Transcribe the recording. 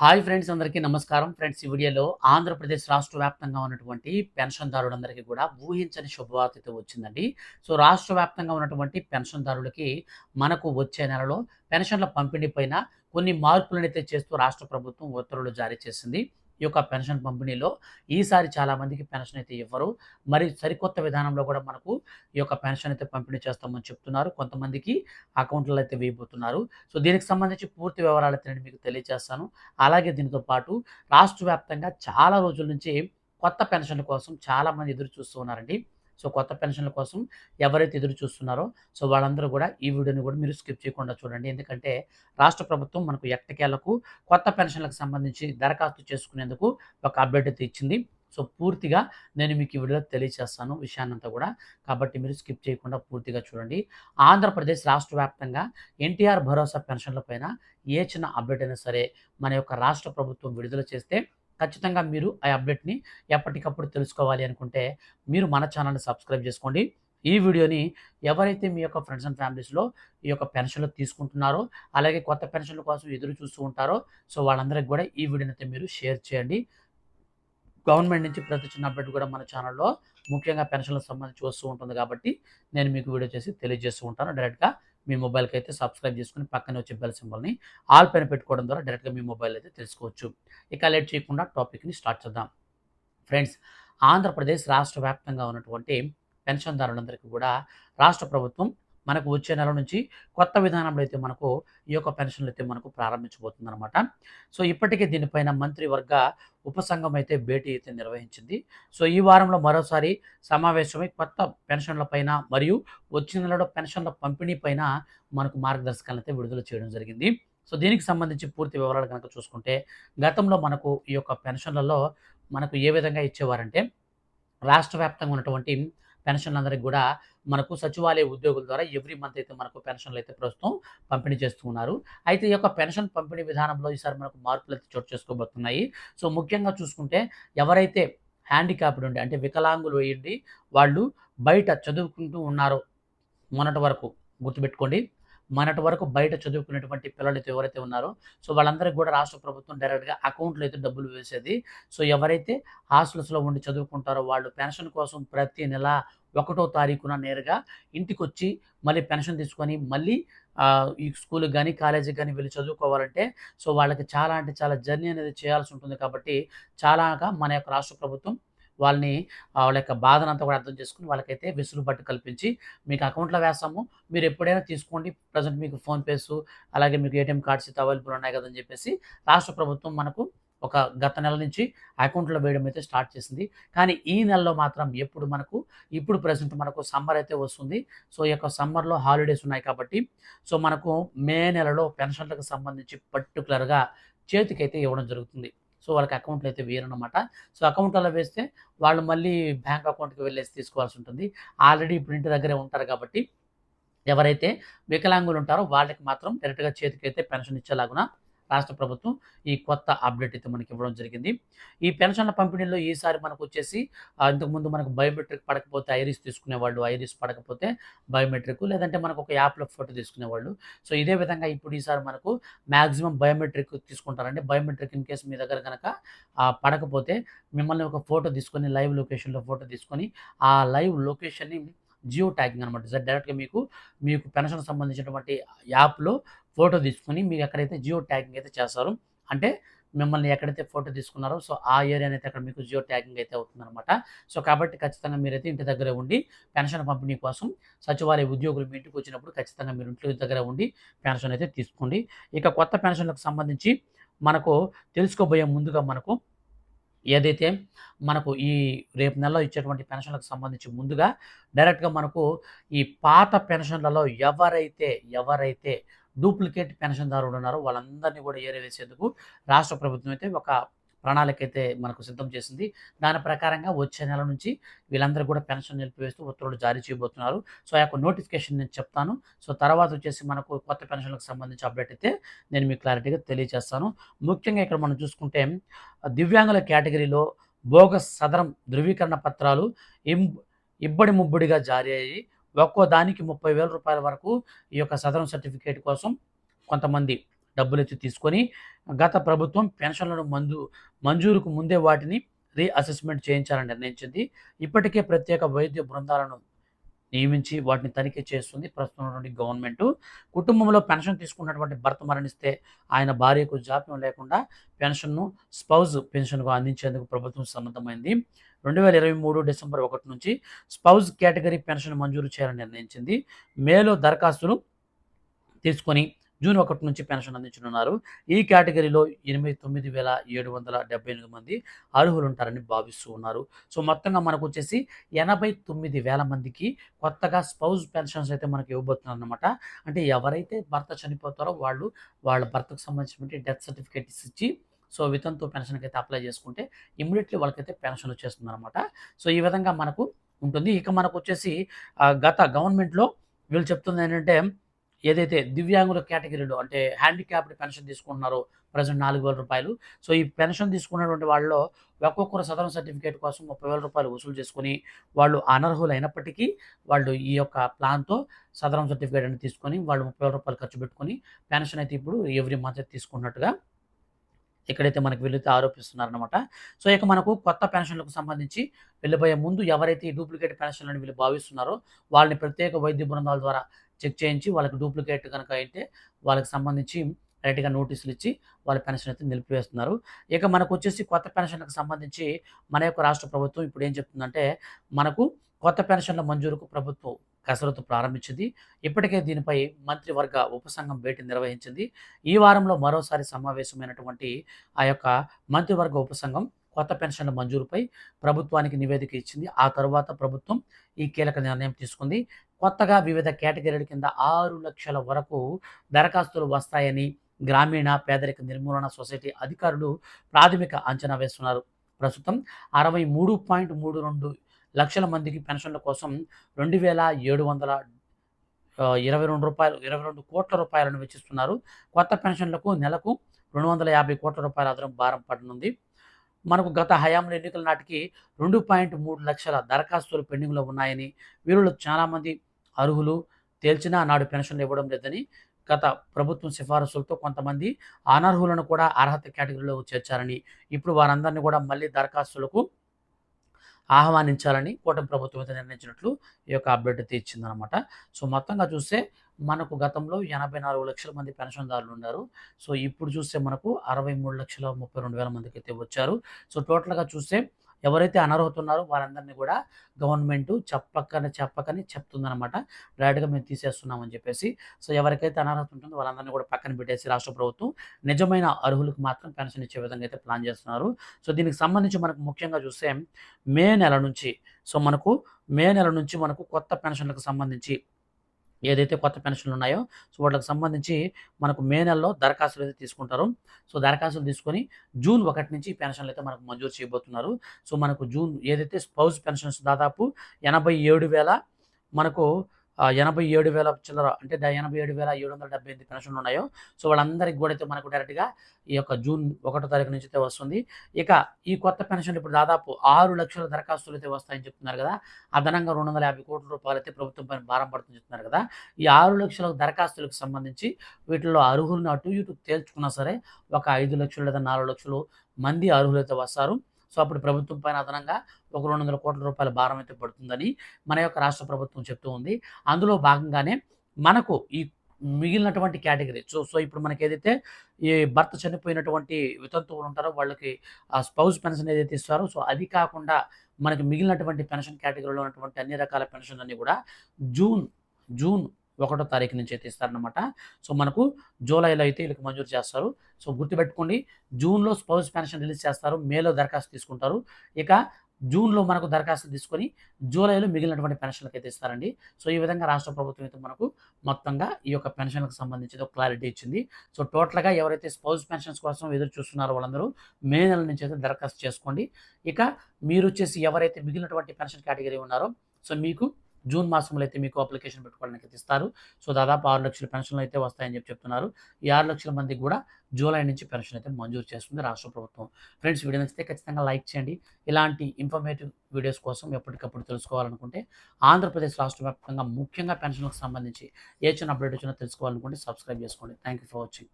Hi friends అందరికీ నమస్కారం. Friends ఈ వీడియోలో ఆంధ్రప్రదేశ్ రాష్ట్ర వ్యాప్తంగా ఉన్నటువంటి పెన్షన్దారులందరికీ కూడా ఊహించని శుభవార్త అయితే వచ్చిందండి. సో రాష్ట్ర వ్యాప్తంగా ఉన్నటువంటి పెన్షన్దారులకి మనకు వచ్చే నెలలో పెన్షన్ల పంపిణీ పైన కొన్ని మార్పులను అయితే చేస్తూ రాష్ట్ర ప్రభుత్వం ఉత్తర్వులు జారీ చేసింది. ఈ యొక్క పెన్షన్ పంపిణీలో ఈసారి చాలామందికి పెన్షన్ అయితే ఇవ్వరు. మరి సరికొత్త విధానంలో కూడా మనకు ఈ యొక్క పెన్షన్ అయితే పంపిణీ చేస్తామని చెప్తున్నారు. కొంతమందికి అకౌంట్లో అయితే వేయబోతున్నారు. సో దీనికి సంబంధించి పూర్తి వివరాలు అయితే నేను మీకు తెలియజేస్తాను అలాగే దీనితో పాటు రాష్ట్ర వ్యాప్తంగా చాలా రోజుల నుంచి కొత్త పెన్షన్ల కోసం చాలామంది ఎదురు చూస్తూ ఉన్నారండి. సో కొత్త పెన్షన్ల కోసం ఎవరైతే ఎదురు చూస్తున్నారో సో వాళ్ళందరూ కూడా ఈ వీడియోని కూడా మీరు స్కిప్ చేయకుండా చూడండి. ఎందుకంటే రాష్ట్ర ప్రభుత్వం మనకు ఎట్టకేలకు కొత్త పెన్షన్లకు సంబంధించి దరఖాస్తు చేసుకునేందుకు ఒక అప్డేట్ అయితే ఇచ్చింది. సో పూర్తిగా నేను మీకు ఈ వీడియోలో తెలియజేస్తాను విషయాన్నంతా కూడా. కాబట్టి మీరు స్కిప్ చేయకుండా పూర్తిగా చూడండి. ఆంధ్రప్రదేశ్ రాష్ట్ర వ్యాప్తంగా ఎన్టీఆర్ భరోసా పెన్షన్ల పైన ఏ చిన్న అప్డేట్ అయినా సరే మన యొక్క రాష్ట్ర ప్రభుత్వం విడుదల చేస్తే ఖచ్చితంగా మీరు ఆ అప్డేట్ని ఎప్పటికప్పుడు తెలుసుకోవాలి అనుకుంటే మీరు మన ఛానల్ని సబ్స్క్రైబ్ చేసుకోండి. ఈ వీడియోని ఎవరైతే మీ యొక్క ఫ్రెండ్స్ అండ్ ఫ్యామిలీస్లో ఈ యొక్క పెన్షన్లు తీసుకుంటున్నారో అలాగే కొత్త పెన్షన్ల కోసం ఎదురు చూస్తూ ఉంటారో సో వాళ్ళందరికీ కూడా ఈ వీడియోని అయితే మీరు షేర్ చేయండి. గవర్నమెంట్ నుంచి ప్రతి చిన్న అప్డేట్ కూడా మన ఛానల్లో ముఖ్యంగా పెన్షన్లకు సంబంధించి వస్తూ ఉంటుంది కాబట్టి నేను మీకు వీడియో చేసి తెలియజేస్తూ ఉంటాను డైరెక్ట్గా. మీ మొబైల్కి అయితే సబ్స్క్రైబ్ చేసుకుని పక్కనే వచ్చే బెల్ సింబల్ని ఆల్ పైన పెట్టుకోవడం ద్వారా డైరెక్ట్గా మీ మొబైల్ అయితే తెలుసుకోవచ్చు. ఇక లేట్ చేయకుండా టాపిక్ని స్టార్ట్ చేద్దాం. ఫ్రెండ్స్ ఆంధ్రప్రదేశ్ రాష్ట్ర వ్యాప్తంగా ఉన్నటువంటి పెన్షన్దారులందరికీ కూడా రాష్ట్ర ప్రభుత్వం మనకు వచ్చే నెల నుంచి కొత్త విధానంలో అయితే మనకు ఈ యొక్క పెన్షన్లు అయితే మనకు ప్రారంభించబోతుందన్నమాట. సో ఇప్పటికే దీనిపైన మంత్రివర్గ ఉపసంఘం అయితే భేటీ అయితే నిర్వహించింది. సో ఈ వారంలో మరోసారి సమావేశమై కొత్త పెన్షన్ల పైన మరియు వచ్చే నెలలో పెన్షన్ల పంపిణీ పైన మనకు మార్గదర్శకాలను అయితే విడుదల చేయడం జరిగింది. సో దీనికి సంబంధించి పూర్తి వివరాలు కనుక చూసుకుంటే గతంలో మనకు ఈ యొక్క పెన్షన్లలో మనకు ఏ విధంగా ఇచ్చేవారంటే రాష్ట్ర వ్యాప్తంగా ఉన్నటువంటి పెన్షన్లందరికీ కూడా మనకు సచివాలయ ఉద్యోగుల ద్వారా ఎవ్రీ మంత్ అయితే మనకు పెన్షన్లు అయితే ప్రస్తుతం పంపిణీ చేస్తూ ఉన్నారు. అయితే ఈ యొక్క పెన్షన్ పంపిణీ విధానంలో ఈసారి మనకు మార్పులు అయితే చోటు చేసుకోబోతున్నాయి. సో ముఖ్యంగా చూసుకుంటే ఎవరైతే హ్యాండిక్యాప్డ్ ఉండి అంటే వికలాంగులు వేయండి వాళ్ళు బయట చదువుకుంటూ ఉన్నారో మొన్నటి వరకు గుర్తుపెట్టుకోండి. మనటి వరకు బయట చదువుకునేటువంటి పిల్లలు ఎవరైతే ఉన్నారో సో వాళ్ళందరికీ కూడా రాష్ట్ర ప్రభుత్వం డైరెక్ట్గా అకౌంట్లో అయితే డబ్బులు వేసేది. సో ఎవరైతే హాస్టల్స్లో ఉండి చదువుకుంటారో వాళ్ళు పెన్షన్ కోసం ప్రతి నెల ఒకటో తారీఖున నేరుగా ఇంటికి వచ్చి మళ్ళీ పెన్షన్ తీసుకొని మళ్ళీ ఈ స్కూల్ కానీ కాలేజీకి కానీ వెళ్ళి చదువుకోవాలంటే సో వాళ్ళకి చాలా అంటే చాలా జర్నీ అనేది చేయాల్సి ఉంటుంది కాబట్టి చాలాగా మన యొక్క రాష్ట్ర ప్రభుత్వం వాళ్ళని వాళ్ళ యొక్క బాధనంతా కూడా అర్థం చేసుకుని వాళ్ళకైతే వెసులుబాటు కల్పించి మీకు అకౌంట్లో వేస్తాము. మీరు ఎప్పుడైనా తీసుకోండి. ప్రజెంట్ మీకు ఫోన్పేస్ అలాగే మీకు ఏటీఎం కార్డ్స్ అయితే అవైలబుల్ ఉన్నాయి కదని చెప్పేసి రాష్ట్ర ప్రభుత్వం మనకు ఒక గత నెల నుంచి అకౌంట్లో వేయడం అయితే స్టార్ట్ చేసింది. కానీ ఈ నెలలో మాత్రం ఎప్పుడు మనకు ఇప్పుడు ప్రజెంట్ మనకు సమ్మర్ అయితే వస్తుంది. సో ఈ యొక్క సమ్మర్లో హాలిడేస్ ఉన్నాయి కాబట్టి సో మనకు మే నెలలో పెన్షన్లకు సంబంధించి పర్టికులర్గా చేతికైతే ఇవ్వడం జరుగుతుంది. సో వాళ్ళకి అకౌంట్లు అయితే వేయరనమాట సో అకౌంట్లో వేస్తే వాళ్ళు మళ్ళీ బ్యాంక్ అకౌంట్కి వెళ్ళేసి తీసుకోవాల్సి ఉంటుంది. ఆల్రెడీ ఇప్పుడు ఇంటి దగ్గరే ఉంటారు కాబట్టి ఎవరైతే వికలాంగులు ఉంటారో వాళ్ళకి మాత్రం డైరెక్ట్గా చేతికైతే పెన్షన్ ఇచ్చేలాగున రాష్ట్ర ప్రభుత్వం ఈ కొత్త అప్డేట్ అయితే మనకి ఇవ్వడం జరిగింది. ఈ పెన్షన్ల పంపిణీలో ఈసారి మనకు వచ్చేసి ఇంతకుముందు మనకు బయోమెట్రిక్ పడకపోతే ఐరిస్ తీసుకునేవాళ్ళు ఐరిస్ పడకపోతే బయోమెట్రిక్ లేదంటే మనకు ఒక యాప్లో ఫోటో తీసుకునేవాళ్ళు. సో ఇదే విధంగా ఇప్పుడు ఈసారి మనకు మ్యాక్సిమం బయోమెట్రిక్ తీసుకుంటారండి. బయోమెట్రిక్ ఇన్ కేసు మీ దగ్గర కనుక పడకపోతే మిమ్మల్ని ఒక ఫోటో తీసుకొని లైవ్ లొకేషన్లో ఫోటో తీసుకొని ఆ లైవ్ లొకేషన్ని జియో ట్యాగింగ్ అనమాట సార్ డైరెక్ట్గా మీకు మీకు పెన్షన్ సంబంధించినటువంటి యాప్లో ఫోటో తీసుకొని మీకు ఎక్కడైతే జియో ట్యాగింగ్ అయితే చేస్తారు అంటే మిమ్మల్ని ఎక్కడైతే ఫోటో తీసుకున్నారో సో ఆ ఏరియా అయితే అక్కడ మీకు జియో ట్యాగింగ్ అయితే అవుతుందన్నమాట. సో కాబట్టి ఖచ్చితంగా మీరైతే ఇంటి దగ్గర ఉండి పెన్షన్ పంపిణీ కోసం సచివాలయ ఉద్యోగులు మీ ఇంటికి వచ్చినప్పుడు ఖచ్చితంగా మీరు ఇంట్లో దగ్గర ఉండి పెన్షన్ అయితే తీసుకోండి. ఇక కొత్త పెన్షన్లకు సంబంధించి మనకు తెలుసుకోబోయే ముందుగా మనకు ఏదైతే మనకు ఈ రేపు నెలలో ఇచ్చేటువంటి పెన్షన్లకు సంబంధించి ముందుగా డైరెక్ట్గా మనకు ఈ పాత పెన్షన్లలో ఎవరైతే ఎవరైతే డూప్లికేట్ పెన్షన్దారులు ఉన్నారో. వాళ్ళందరినీ కూడా ఏరవేసేందుకు రాష్ట్ర ప్రభుత్వం అయితే ఒక ప్రణాళిక అయితే మనకు సిద్ధం చేసింది. దాని ప్రకారంగా వచ్చే నెల నుంచి వీళ్ళందరూ కూడా పెన్షన్ నిలిపివేస్తూ ఉత్తర్వులు జారీ చేయబోతున్నారు. సో ఆ యొక్క నోటిఫికేషన్ నేను చెప్తాను. సో తర్వాత వచ్చేసి మనకు కొత్త పెన్షన్లకు సంబంధించి అప్డేట్ అయితే నేను మీకు క్లారిటీగా తెలియజేస్తాను. ముఖ్యంగా ఇక్కడ మనం చూసుకుంటే దివ్యాంగుల కేటగిరీలో బోగస్ సదరం ధృవీకరణ పత్రాలు ఇం ఇబ్బడి ముబ్బడిగా జారీ అయ్యి ఒక్కో దానికి ముప్పై వేల రూపాయల వరకు ఈ యొక్క సదరం సర్టిఫికేట్ కోసం కొంతమంది డబ్బులెత్తి తీసుకొని గత ప్రభుత్వం పెన్షన్లను మంజూ మంజూరుకు ముందే వాటిని రీఅసెస్మెంట్ చేయించాలని నిర్ణయించింది. ఇప్పటికే ప్రత్యేక వైద్య బృందాలను నియమించి వాటిని తనిఖీ చేస్తుంది. ప్రస్తుతం ఉన్నటువంటి గవర్నమెంట్ కుటుంబంలో పెన్షన్ తీసుకున్నటువంటి భర్త మరణిస్తే ఆయన భార్యకు జాప్యం లేకుండా పెన్షన్ను స్పౌజ్ పెన్షన్కు అందించేందుకు ప్రభుత్వం సన్నద్ధమైంది. రెండు వేల ఇరవై మూడు డిసెంబర్ ఒకటి నుంచి స్పౌజ్ కేటగిరీ పెన్షన్ మంజూరు చేయాలని నిర్ణయించింది. మేలో దరఖాస్తులు తీసుకొని జూన్ ఒకటి నుంచి పెన్షన్ అందించనున్నారు. ఈ కేటగిరీలో ఎనిమిది తొమ్మిది వేల ఏడు వందల డెబ్బై ఎనిమిది మంది అర్హులు ఉంటారని భావిస్తూ ఉన్నారు. సో మొత్తంగా మనకు వచ్చేసి ఎనభై తొమ్మిది వేల మందికి కొత్తగా స్పౌజ్ పెన్షన్స్ అయితే మనకి ఇవ్వబోతున్నారు అనమాట అంటే ఎవరైతే భర్త చనిపోతారో వాళ్ళు వాళ్ళ భర్తకు సంబంధించినటువంటి డెత్ సర్టిఫికేట్ ఇచ్చి సో వితంతు పెన్షన్కి అయితే అప్లై చేసుకుంటే ఇమ్మీడియట్లీ వాళ్ళకైతే పెన్షన్ వచ్చేస్తుంది అనమాట సో ఈ విధంగా మనకు ఉంటుంది. ఇక మనకు వచ్చేసి గత గవర్నమెంట్లో వీళ్ళు చెప్తుంది ఏంటంటే ఏదైతే దివ్యాంగుల కేటగిరీలో అంటే హ్యాండిక్యాప్డ్ పెన్షన్ తీసుకుంటున్నారో ప్రజెంట్ నాలుగు వేల రూపాయలు. సో ఈ పెన్షన్ తీసుకున్నటువంటి వాళ్ళలో ఒక్కొక్కరు సదరన్ సర్టిఫికేట్ కోసం ముప్పై వేల రూపాయలు వసూలు చేసుకుని వాళ్ళు అనర్హులు అయినప్పటికీ వాళ్ళు ఈ యొక్క ప్లాన్తో సదరం సర్టిఫికేట్ అనేది తీసుకొని వాళ్ళు ముప్పై వేల రూపాయలు ఖర్చు పెట్టుకొని పెన్షన్ అయితే ఇప్పుడు ఎవ్రీ మంత్ తీసుకున్నట్టుగా ఎక్కడైతే మనకు వెళ్ళితే ఆరోపిస్తున్నారనమాట సో ఇక మనకు కొత్త పెన్షన్లకు సంబంధించి వెళ్ళిపోయే ముందు ఎవరైతే ఈ డూప్లికేట్ పెన్షన్లను వీళ్ళు భావిస్తున్నారో వాళ్ళని ప్రత్యేక వైద్య బృందాల ద్వారా చెక్ చేయించి వాళ్ళకి డూప్లికేట్ కనుక అయితే వాళ్ళకి సంబంధించి డైరెక్ట్గా నోటీసులు ఇచ్చి వాళ్ళ పెన్షన్ అయితే నిలిపివేస్తున్నారు. ఇక మనకు వచ్చేసి కొత్త పెన్షన్లకు సంబంధించి మన యొక్క రాష్ట్ర ప్రభుత్వం ఇప్పుడు ఏం చెప్తుందంటే మనకు కొత్త పెన్షన్ల మంజూరుకు ప్రభుత్వం కసరత్తు ప్రారంభించింది. ఇప్పటికే దీనిపై మంత్రివర్గ ఉపసంఘం భేటీ నిర్వహించింది. ఈ వారంలో మరోసారి సమావేశమైనటువంటి ఆ యొక్క మంత్రివర్గ ఉపసంఘం కొత్త పెన్షన్ల మంజూరుపై ప్రభుత్వానికి నివేదిక ఇచ్చింది. ఆ తరువాత ప్రభుత్వం ఈ కీలక నిర్ణయం తీసుకుంది. కొత్తగా వివిధ కేటగిరీల కింద ఆరు లక్షల వరకు దరఖాస్తులు వస్తాయని గ్రామీణ పేదరిక నిర్మూలన సొసైటీ అధికారులు ప్రాథమిక అంచనా వేస్తున్నారు. ప్రస్తుతం అరవై మూడు పాయింట్ మూడు రెండు లక్షల మందికి పెన్షన్ల కోసం రెండు వేల ఏడు వందల ఇరవై రెండు రూపాయలు ఇరవై రెండు కోట్ల రూపాయలను వెచ్చిస్తున్నారు. కొత్త పెన్షన్లకు నెలకు రెండు వందల యాభై కోట్ల రూపాయల అదనం భారం పడనుంది. మనకు గత హయాంలో ఎన్నికల నాటికి రెండు పాయింట్ మూడు లక్షల దరఖాస్తులు పెండింగ్లో ఉన్నాయని వీరిలో చాలామంది అర్హులు తేల్చినా నాడు పెన్షన్లు ఇవ్వడం లేదని గత ప్రభుత్వం సిఫారసులతో కొంతమంది అనర్హులను కూడా అర్హత కేటగిరీలో చేర్చారని ఇప్పుడు వారందరినీ కూడా మళ్ళీ దరఖాస్తులకు ఆహ్వానించాలని కూటమి ప్రభుత్వం అయితే నిర్ణయించినట్లు ఈ యొక్క అప్డేట్ అయితే ఇచ్చిందనమాట. సో మొత్తంగా చూస్తే మనకు గతంలో ఎనభై నాలుగు లక్షల మంది పెన్షన్దారులు ఉన్నారు. సో ఇప్పుడు చూస్తే మనకు అరవై మూడు లక్షల ముప్పై రెండు వేల మందికి అయితే వచ్చారు. సో టోటల్గా చూస్తే ఎవరైతే అనర్హత ఉన్నారో వారందరినీ కూడా గవర్నమెంట్ చెప్పకని చెప్పకని చెప్తుందనమాట డైరెక్ట్గా మేము తీసేస్తున్నామని చెప్పేసి. సో ఎవరికైతే అనర్హత ఉంటుందో వాళ్ళందరినీ కూడా పక్కన పెట్టేసి రాష్ట్ర ప్రభుత్వం నిజమైన అర్హులకు మాత్రం పెన్షన్ ఇచ్చే విధంగా అయితే ప్లాన్ చేస్తున్నారు. సో దీనికి సంబంధించి మనకు ముఖ్యంగా చూస్తే మే నెల నుంచి సో మనకు మే నెల నుంచి మనకు కొత్త పెన్షన్లకు సంబంధించి ఏదైతే కొత్త పెన్షన్లు ఉన్నాయో సో వాటికి సంబంధించి మనకు మే నెలలో దరఖాస్తులు అయితే తీసుకుంటారు. సో దరఖాస్తులు తీసుకొని జూన్ ఒకటి నుంచి పెన్షన్లు అయితే మనకు మంజూరు చేయబోతున్నారు. సో మనకు జూన్ ఏదైతే స్పౌజ్ పెన్షన్స్ దాదాపు ఎనభై ఏడు వేల మనకు ఎనభై ఏడు వేల చిల్లర అంటే ఎనభై ఏడు వేల ఏడు వందల డెబ్బై ఎనిమిది పెన్షన్లు ఉన్నాయో. సో వాళ్ళందరికీ కూడా అయితే మనకు డైరెక్ట్గా ఈ యొక్క జూన్ ఒకటో తారీఖు నుంచి అయితే వస్తుంది. ఇక ఈ కొత్త పెన్షన్లు ఇప్పుడు దాదాపు ఆరు లక్షల దరఖాస్తులు అయితే వస్తాయని చెప్తున్నారు కదా. అదనంగా రెండు వందల యాభై కోట్ల రూపాయలు అయితే ప్రభుత్వం పైన భారం పడుతుంది చెప్తున్నారు కదా. ఈ ఆరు లక్షల దరఖాస్తులకు సంబంధించి వీటిలో అర్హులను అటు ఇటు తేల్చుకున్నా సరే ఒక ఐదు లక్షలు లేదా నాలుగు లక్షలు మంది అర్హులు అయితే వస్తారు. సో అప్పుడు ప్రభుత్వం పైన అదనంగా ఒక రెండు వందల కోట్ల రూపాయల భారం అయితే పడుతుందని మన యొక్క రాష్ట్ర ప్రభుత్వం చెప్తూ ఉంది. అందులో భాగంగానే మనకు ఈ మిగిలినటువంటి కేటగిరీ సో సో ఇప్పుడు మనకి ఏదైతే ఈ భర్త చనిపోయినటువంటి వితంతువులు ఉంటారో వాళ్ళకి ఆ స్పౌజ్ పెన్షన్ ఏదైతే ఇస్తారో సో అది కాకుండా మనకి మిగిలినటువంటి పెన్షన్ కేటగిరీలో ఉన్నటువంటి అన్ని రకాల పెన్షన్లన్నీ కూడా జూన్ జూన్ ఒకటో తారీఖు నుంచి అయితే ఇస్తారనమాట సో మనకు జూలైలో అయితే వీళ్ళకి మంజూరు చేస్తారు. సో గుర్తుపెట్టుకోండి జూన్లో స్పౌస్ పెన్షన్ రిలీజ్ చేస్తారు మేలో దరఖాస్తు తీసుకుంటారు. ఇక జూన్లో మనకు దరఖాస్తు తీసుకొని జూలైలో మిగిలినటువంటి పెన్షన్లకు అయితే ఇస్తారండి. సో ఈ విధంగా రాష్ట్ర ప్రభుత్వం అయితే మనకు మొత్తంగా ఈ యొక్క పెన్షన్లకు సంబంధించి ఒక క్లారిటీ ఇచ్చింది. సో టోటల్గా ఎవరైతే స్పౌజ్ పెన్షన్స్ కోసం ఎదురు చూస్తున్నారో వాళ్ళందరూ మే నెల నుంచి అయితే దరఖాస్తు చేసుకోండి. ఇక మీరు వచ్చేసి ఎవరైతే మిగిలినటువంటి పెన్షన్ కేటగిరీ ఉన్నారో సో మీకు జూన్ మాసంలో అయితే మీకు అప్లికేషన్ పెట్టుకోవడానికి అయితే ఇస్తారు. సో దాదాపు ఆరు లక్షల పెన్షన్లు అయితే వస్తాయని చెప్పి చెప్తున్నారు. ఈ ఆరు లక్షల మందికి కూడా జూలై నుంచి పెన్షన్ అయితే మంజూరు చేస్తుంది రాష్ట్ర ప్రభుత్వం. ఫ్రెండ్స్ వీడియో నచ్చితే ఖచ్చితంగా లైక్ చేయండి. ఇలాంటి ఇన్ఫర్మేటివ్ వీడియోస్ కోసం ఎప్పటికప్పుడు తెలుసుకోవాలనుకుంటే ఆంధ్రప్రదేశ్ రాష్ట్ర వ్యాప్తంగా ముఖ్యంగా పెన్షన్లకు సంబంధించి ఏ చిన్న అప్డేట్ వచ్చినా తెలుసుకోవాలనుకుంటే సబ్స్క్రైబ్ చేసుకోండి. Thank you for watching.